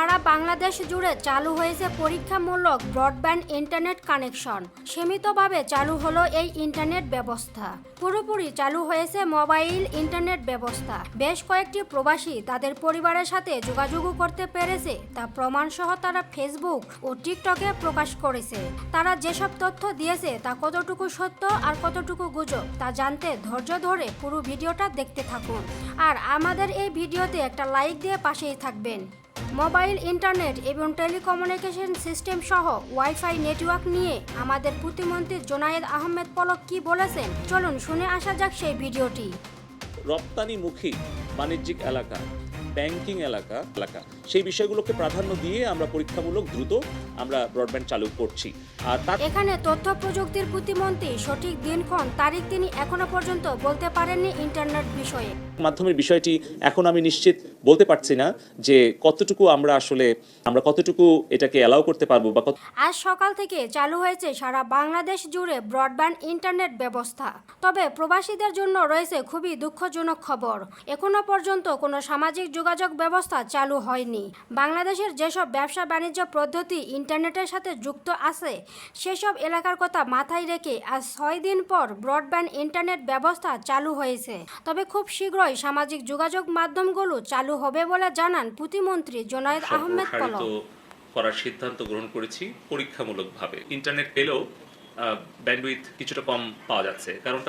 সারা বাংলাদেশ জুড়ে চালু হয়েছে পরীক্ষামূলক ব্রডব্যান্ড ইন্টারনেট কানেকশন। সীমিতভাবে চালু হলো এই ইন্টারনেট ব্যবস্থা। পুরোপুরি চালু হয়েছে মোবাইল ইন্টারনেট ব্যবস্থা। বেশ কয়েকটি প্রবাসী তাদের পরিবারের সাথে যোগাযোগও করতে পেরেছে। তা প্রমাণ সহ তারা ফেসবুক ও টিকটকে প্রকাশ করেছে। তারা যেসব তথ্য দিয়েছে তা কতটুকু সত্য আর কতটুকু গুজব, তা জানতে ধৈর্য ধরে পুরো ভিডিওটা দেখতে থাকুন। আর আমাদের এই ভিডিওতে একটা লাইক দিয়ে পাশেই থাকবেন। মোবাইল, ইন্টারনেট এবং টেলিকমিউনিকেশন সিস্টেম সহ ওয়াইফাই নেটওয়ার্ক নিয়ে আমাদের প্রতিমন্ত্রী জোনায়েদ আহমেদ পলক কি বলেছেন? চলুন শুনে আসা যাক সেই ভিডিওটি। রপ্তানিমুখী বাণিজ্যিক এলাকা। ব্যাংকিং এলাকা এলাকা সেই বিষয়গুলোকে প্রাধান্য দিয়ে আমরা পরীক্ষামূলক দ্রুত আমরা ব্রডব্যান্ড চালু করছি। আর এখানে তথ্য প্রযুক্তির প্রতিমন্ত্রী সঠিক দিনক্ষণ তারিখ তিনি এখনও পর্যন্ত বলতে পারেননি ইন্টারনেট বিষয়ে। মাধ্যমের বিষয়টি এখন আমি নিশ্চিত বলতে পারছি না যে কতটুকু আমরা আসলে আমরা কতটুকু এটাকে অ্যালাউ করতে পারব বা আজ সকাল থেকে চালু হয়েছে সারা বাংলাদেশ জুড়ে ব্রডব্যান্ড ইন্টারনেট ব্যবস্থা। তবে প্রবাসীদের জন্য রয়েছে খুবই দুঃখজনক খবর। এখনও পর্যন্ত কোনো সামাজিক যোগাযোগ ব্যবস্থা চালু হয়নি। বাংলাদেশের যেসব ব্যবসা বাণিজ্য পদ্ধতি ইন্টারনেটের সাথে যুক্ত আছে সেসব এলাকার কথা মাথায় রেখে আজ ছয় দিন পর ব্রডব্যান্ড ইন্টারনেট ব্যবস্থা চালু হয়েছে। তবে খুব শীঘ্রই সামাজিক যোগাযোগ মাধ্যমগুলো চালু হবে বলে জানান প্রতিমন্ত্রী জোনায়েদ আহমেদ পলক করার সিদ্ধান্ত গ্রহণ করেছি পরীক্ষামূলকভাবে। ইন্টারনেট পেলেও ব্যান্ডউইথ কিছুটা কম পাওয়া যাচ্ছে। কারণটা